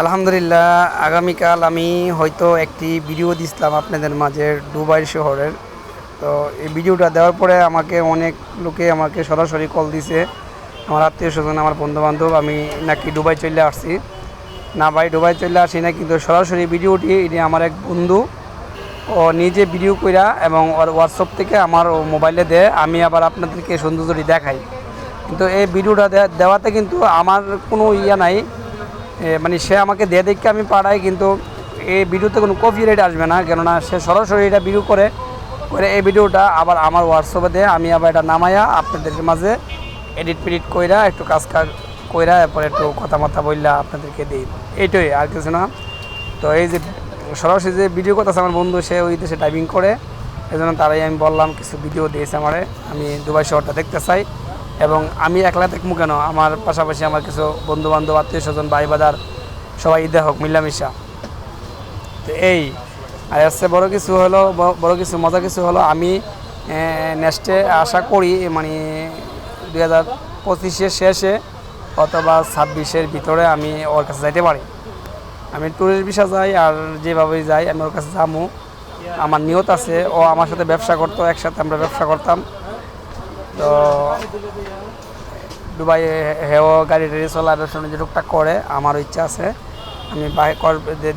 আলহামদুলিল্লাহ, আগামীকাল আমি হয়তো একটি ভিডিও দিছিলাম আপনাদের মাঝে দুবাই শহরের। তো এই ভিডিওটা দেওয়ার পরে আমাকে অনেক লোকে আমাকে সরাসরি কল দিছে। আমার আত্মীয় স্বজন, আমার বন্ধু বান্ধব আমি নাকি দুবাই চলে আসছি। না ভাই, দুবাই চলে আসি না কিন্তু সরাসরি ভিডিওটি, এটি আমার এক বন্ধু। ও নিজে ভিডিও কইরা এবং ওর হোয়াটসঅ্যাপ থেকে আমার মোবাইলে দেয়, আমি আবার আপনাদেরকে সৌন্দর্যটি দেখাই। কিন্তু এই ভিডিওটা দেওয়াতে কিন্তু আমার কোনো ইয়া নাই। মানে সে আমাকে দিয়ে দেখে আমি পাঠাই কিন্তু এই ভিডিওতে কোনো কপি রেট আসবে না, কেননা সে সরাসরি এটা ভিডিও করে করে এই ভিডিওটা আবার আমার হোয়াটসঅ্যাপে দেয়, আমি আবার এটা নামাইয়া আপনাদের মাঝে এডিট ফেডিট কইরা একটু কাজ কাজ কইরা এরপরে একটু কথাবার্তা বললা আপনাদেরকে দিই। এইটাই, আর কিছু না। তো এই যে সরাসরি যে ভিডিও করতেছে আমার বন্ধু, সে ওই দেশে টাইপিং করে এই জন্য তারাই আমি বললাম, কিছু ভিডিও দিয়েছে আমারে, আমি দুবাই শহরটা দেখতে চাই। এবং আমি একলা দেখব কেন? আমার পাশাপাশি আমার কিছু বন্ধু বান্ধব আত্মীয় স্বজন ভাই বাদার সবাই ঈদে হোক, মিলামিশা। তো এই, আর হচ্ছে বড় কিছু হলো বড় কিছু মজা কিছু হলো আমি নেক্সটে আশা করি মানে দুই হাজার পঁচিশের শেষে অথবা ছাব্বিশের ভিতরে আমি ওর কাছে যাইতে পারি। আমি ট্যুরিস্ট ভিসা যাই আর যেভাবে যাই, আমি ওর কাছে যাব আমার নিয়ত আছে, ও আমার সাথে ব্যবসা করতো, একসাথে আমরা ব্যবসা করতাম। তো দুবাই হেও গাড়ি টাড়ি চলা ব্যবসা যে টুকটাক করে, আমারও ইচ্ছা আছে। আমি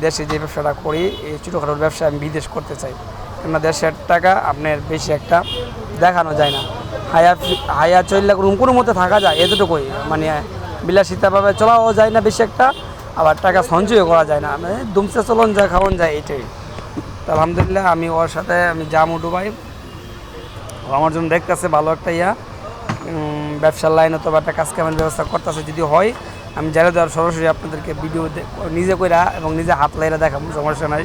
দেশে যে ব্যবসাটা করি, এই ছোটোখাটো ব্যবসা আমি বিদেশ করতে চাই। কেননা দেশের টাকা আপনার বেশি একটা দেখানো যায় না। হায়া হায়া চললে কোনো কোনো মতে থাকা যায়, এতটুকুই। মানে বিলাসিতাভাবে চলাও যায় না বেশি একটা, আবার টাকা সঞ্চয় করা যায় না। মানে দুমসে চলন যায় খাওয়ান যায়, এটাই। আলহামদুলিল্লাহ আমি ওর সাথে আমি দুবাই। ও আমার জন্য দেখতেছে ভালো একটা ইয়া। ব্যবসার লাইন অথবা একটা কাজ কামের ব্যবস্থা করতেছে যদি হয়, আমি জানিয়ে দেওয়ার সরাসরি আপনাদেরকে ভিডিও নিজে কইরা এবং নিজে হাত লাইরা দেখাবো, সমস্যা নাই।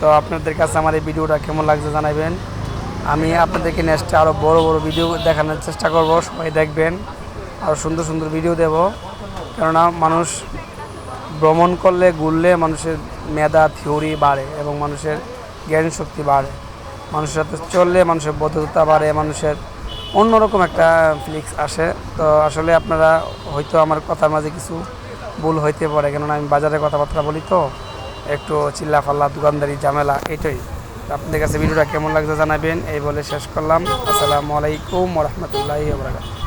তো আপনাদের কাছে আমার এই ভিডিওটা কেমন লাগছে জানাবেন আমি আপনাদেরকে নেক্সটে আরও বড় বড় ভিডিও দেখানোর চেষ্টা করব, সবাই দেখবেন। আরও সুন্দর সুন্দর ভিডিও দেব। কেননা মানুষ ভ্রমণ করলে, ঘুরলে মানুষের মেধা থিওরি বাড়ে এবং মানুষের জ্ঞান শক্তি বাড়ে। মানুষের সাথে চললে, মানুষের বদ্ধতা বাড়ে, মানুষের অন্যরকম একটা ফিলিংস আসে। তো আসলে আপনারা হয়তো আমার কথার মাঝে কিছু ভুল হইতে পারে, কেননা আমি বাজারে কথাবার্তা বলি তো, একটু চিল্লা ফাল্লা দোকানদারি, ঝামেলা, এটাই। আপনাদের কাছে ভিডিওটা কেমন লাগছে জানাবেন, এই বলে শেষ করলাম। আসসালামু আলাইকুম রহমতুল্লাহি